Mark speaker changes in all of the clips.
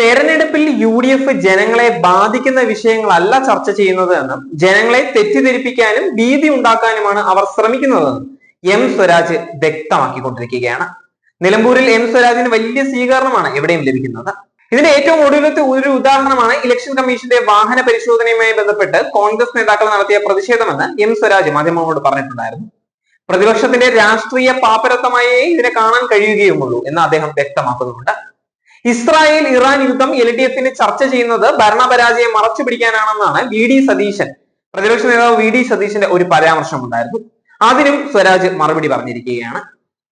Speaker 1: തെരഞ്ഞെടുപ്പിൽ U D F ജനങ്ങളെ ബാധിക്കുന്ന വിഷയങ്ങളല്ല ചർച്ച ചെയ്യുന്നത് എന്നും ജനങ്ങളെ തെറ്റിദ്ധരിപ്പിക്കാനും ഭീതി ഉണ്ടാക്കാനുമാണ് അവർ ശ്രമിക്കുന്നതെന്നും എം സ്വരാജ് വ്യക്തമാക്കിക്കൊണ്ടിരിക്കുകയാണ്. നിലമ്പൂരിൽ എം സ്വരാജിന് വലിയ സ്വീകരണമാണ് എവിടെയും ലഭിക്കുന്നത്. ഇതിന്റെ ഏറ്റവും ഒടുവിലത്തെ ഒരു ഉദാഹരണമാണ് ഇലക്ഷൻ കമ്മീഷന്റെ വാഹന പരിശോധനയുമായി ബന്ധപ്പെട്ട് കോൺഗ്രസ് നേതാക്കൾ നടത്തിയ പ്രതിഷേധമെന്ന് എം സ്വരാജ് മാധ്യമങ്ങളോട് പറഞ്ഞിട്ടുണ്ടായിരുന്നു. പ്രതിപക്ഷത്തിന്റെ രാഷ്ട്രീയ പാപ്പരത്തമായേ ഇതിനെ കാണാൻ കഴിയുകയുമുള്ളൂ എന്ന് അദ്ദേഹം വ്യക്തമാക്കുന്നുണ്ട്. ഇസ്രായേൽ ഇറാൻ യുദ്ധം എൽ ഡി എഫിന് ചർച്ച ചെയ്യുന്നത് ഭരണപരാജയം മറച്ചു പിടിക്കാനാണെന്നാണ് വി ഡി സതീശൻ. പ്രതിപക്ഷ നേതാവ് വി ഡി സതീശന്റെ ഒരു പരാമർശം ഉണ്ടായിരുന്നു അതിനും സ്വരാജ് മറുപടി പറഞ്ഞിരിക്കുകയാണ്.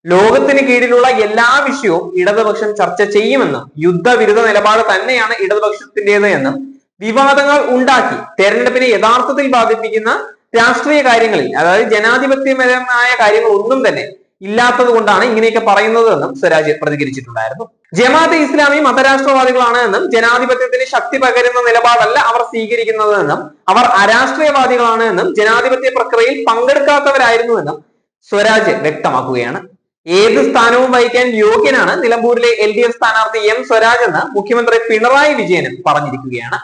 Speaker 1: ലോകത്തിന് കീഴിലുള്ള എല്ലാ വിഷയവും ഇടതുപക്ഷം ചർച്ച ചെയ്യുമെന്നും യുദ്ധവിരുദ്ധ നിലപാട് തന്നെയാണ് ഇടതുപക്ഷത്തിന്റേത് എന്നും വിവാദങ്ങൾ ഉണ്ടാക്കി തെരഞ്ഞെടുപ്പിനെ യഥാർത്ഥത്തിൽ ബാധിപ്പിക്കുന്ന രാഷ്ട്രീയ കാര്യങ്ങളിൽ അതായത് ജനാധിപത്യപരമായ കാര്യങ്ങൾ ഒന്നും തന്നെ ഇല്ലാത്തത് കൊണ്ടാണ് ഇങ്ങനെയൊക്കെ പറയുന്നത് എന്നും സ്വരാജ് പ്രതികരിച്ചിട്ടുണ്ടായിരുന്നു. ജമാഅത്തെ ഇസ്ലാമി മതരാഷ്ട്രവാദികളാണ് എന്നും ജനാധിപത്യത്തിന് ശക്തി പകരുന്ന നിലപാടല്ല അവർ സ്വീകരിക്കുന്നത് എന്നും അവർ അരാഷ്ട്രീയവാദികളാണ് എന്നും ജനാധിപത്യ പ്രക്രിയയിൽ പങ്കെടുക്കാത്തവരായിരുന്നു എന്നും സ്വരാജ് വ്യക്തമാക്കുകയാണ്. ഏത് സ്ഥാനവും വഹിക്കാൻ യോഗ്യനാണ് നിലമ്പൂരിലെ എൽ ഡി എഫ് സ്ഥാനാർത്ഥി എം സ്വരാജ് എന്ന് മുഖ്യമന്ത്രി പിണറായി വിജയനും പറഞ്ഞിരിക്കുകയാണ്.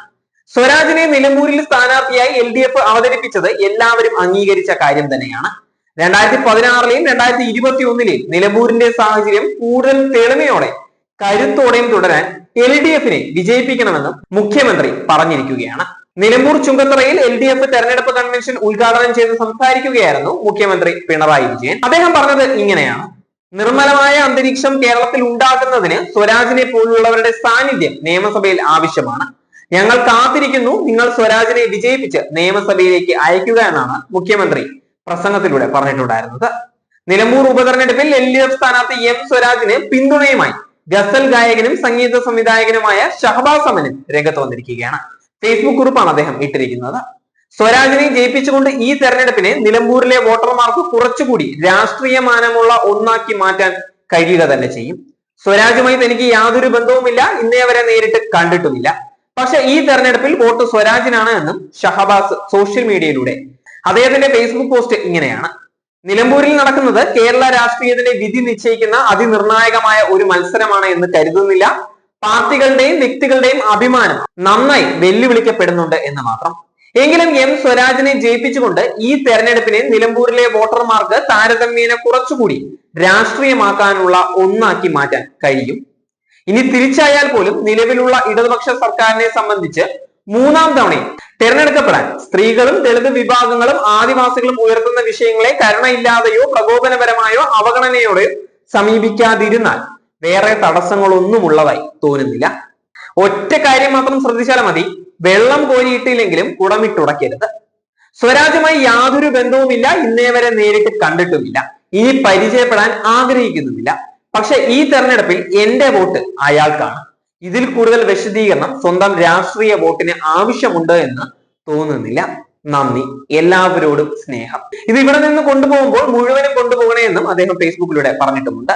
Speaker 1: സ്വരാജിനെ നിലമ്പൂരിൽ സ്ഥാനാർത്ഥിയായി എൽ ഡി എഫ് അവതരിപ്പിച്ചത് എല്ലാവരും അംഗീകരിച്ച കാര്യം തന്നെയാണ്. രണ്ടായിരത്തി പതിനാറിലെയും രണ്ടായിരത്തി ഇരുപത്തി ഒന്നിലെയും നിലമ്പൂരിന്റെ സാഹചര്യം കൂടുതൽ തെളിമയോടെ കരുത്തോടെയും തുടരാൻ എൽ ഡി എഫിനെ വിജയിപ്പിക്കണമെന്നും മുഖ്യമന്ത്രി പറഞ്ഞിരിക്കുകയാണ്. നിലമ്പൂർ ചുങ്കത്തറയിൽ എൽ ഡി എഫ് തെരഞ്ഞെടുപ്പ് കൺവെൻഷൻ ഉദ്ഘാടനം ചെയ്ത് സംസാരിക്കുകയായിരുന്നു മുഖ്യമന്ത്രി പിണറായി വിജയൻ. അദ്ദേഹം പറഞ്ഞത് ഇങ്ങനെയാണ്. നിർമ്മലമായ അന്തരീക്ഷം കേരളത്തിൽ ഉണ്ടാക്കുന്നതിന് സ്വരാജിനെ പോലുള്ളവരുടെ സാന്നിധ്യം നിയമസഭയിൽ ആവശ്യമാണ്. ഞങ്ങൾ കാത്തിരിക്കുന്നു നിങ്ങൾ സ്വരാജിനെ വിജയിപ്പിച്ച് നിയമസഭയിലേക്ക് അയക്കുക എന്നാണ് മുഖ്യമന്ത്രി പ്രസംഗത്തിലൂടെ പറഞ്ഞിട്ടുണ്ടായിരുന്നത്. നിലമ്പൂർ ഉപതെരഞ്ഞെടുപ്പിൽ എൽ ഡി എഫ് സ്ഥാനാർത്ഥി എം സ്വരാജിന് പിന്തുണയുമായി ഗസൽ ഗായകനും സംഗീത സംവിധായകനുമായ ഷഹബാസ് അമനും രംഗത്ത് വന്നിരിക്കുകയാണ്. ഫേസ്ബുക്ക് കുറിപ്പാണ് അദ്ദേഹം ഇട്ടിരിക്കുന്നത്. സ്വരാജിനെ ജയിപ്പിച്ചുകൊണ്ട് ഈ തെരഞ്ഞെടുപ്പിനെ നിലമ്പൂരിലെ വോട്ടർമാർക്ക് കുറച്ചുകൂടി രാഷ്ട്രീയ മാനമുള്ള ഒന്നാക്കി മാറ്റാൻ കഴിയുക തന്നെ ചെയ്യും. സ്വരാജുമായി തനിക്ക് യാതൊരു ബന്ധവുമില്ല. ഇന്നേ വരെ നേരിട്ട് കണ്ടിട്ടുമില്ല. പക്ഷെ ഈ തെരഞ്ഞെടുപ്പിൽ വോട്ട് സ്വരാജിനാണ് എന്നും ഷഹബാസ് സോഷ്യൽ മീഡിയയിലൂടെ അദ്ദേഹത്തിന്റെ ഫേസ്ബുക്ക് പോസ്റ്റ് ഇങ്ങനെയാണ്. നിലമ്പൂരിൽ നടക്കുന്നത് കേരള രാഷ്ട്രീയത്തിന്റെ വിധി നിശ്ചയിക്കുന്ന അതിനിർണായകമായ ഒരു മത്സരമാണ് എന്ന് കരുതുന്നില്ല. പാർട്ടികളുടെയും വ്യക്തികളുടെയും അഭിമാനം നന്നായി വെല്ലുവിളിക്കപ്പെടുന്നുണ്ട് എന്ന് മാത്രം. എങ്കിലും എം സ്വരാജിനെ ജയിപ്പിച്ചുകൊണ്ട് ഈ തെരഞ്ഞെടുപ്പിനെ നിലമ്പൂരിലെ വോട്ടർമാർക്ക് താരതമ്യേന കുറച്ചുകൂടി രാഷ്ട്രീയമാക്കാനുള്ള ഒന്നാക്കി മാറ്റാൻ കഴിയും. ഇനി തിരിച്ചായാൽ പോലും നിലവിലുള്ള ഇടതുപക്ഷ സർക്കാരിനെ സംബന്ധിച്ച് മൂന്നാം തവണയും തെരഞ്ഞെടുക്കപ്പെടാൻ. സ്ത്രീകളും ദളിത് വിഭാഗങ്ങളും ആദിവാസികളും ഉയർത്തുന്ന വിഷയങ്ങളെ കരുണയില്ലാതെയോ പ്രകോപനപരമായോ അവഗണനയോടെയോ സമീപിക്കാതിരുന്നാൽ വേറെ തടസ്സങ്ങളൊന്നും ഉള്ളതായി തോന്നുന്നില്ല. ഒറ്റ കാര്യം മാത്രം ശ്രദ്ധിച്ചാൽ മതി. വെള്ളം കോരിയിട്ടില്ലെങ്കിലും കുടമിട്ടുടക്കരുത് സ്വരാജുമായി യാതൊരു ബന്ധവുമില്ല. ഇന്നേ വരെ നേരിട്ട് കണ്ടിട്ടുമില്ല. ഇനി പരിചയപ്പെടാൻ ആഗ്രഹിക്കുന്നുമില്ല. പക്ഷെ ഈ തെരഞ്ഞെടുപ്പിൽ എന്റെ വോട്ട് അയാൾക്കാണ്. ഇതിൽ കൂടുതൽ വിശദീകരണം സ്വന്തം രാഷ്ട്രീയ വോട്ടിന് ആവശ്യമുണ്ട് എന്ന് തോന്നുന്നില്ല. നന്ദി. എല്ലാവരോടും സ്നേഹം. ഇത് ഇവിടെ നിന്ന് കൊണ്ടുപോകുമ്പോൾ മുഴുവനും കൊണ്ടുപോകണേ എന്നും അദ്ദേഹം ഫേസ്ബുക്കിലൂടെ പറഞ്ഞിട്ടുമുണ്ട്.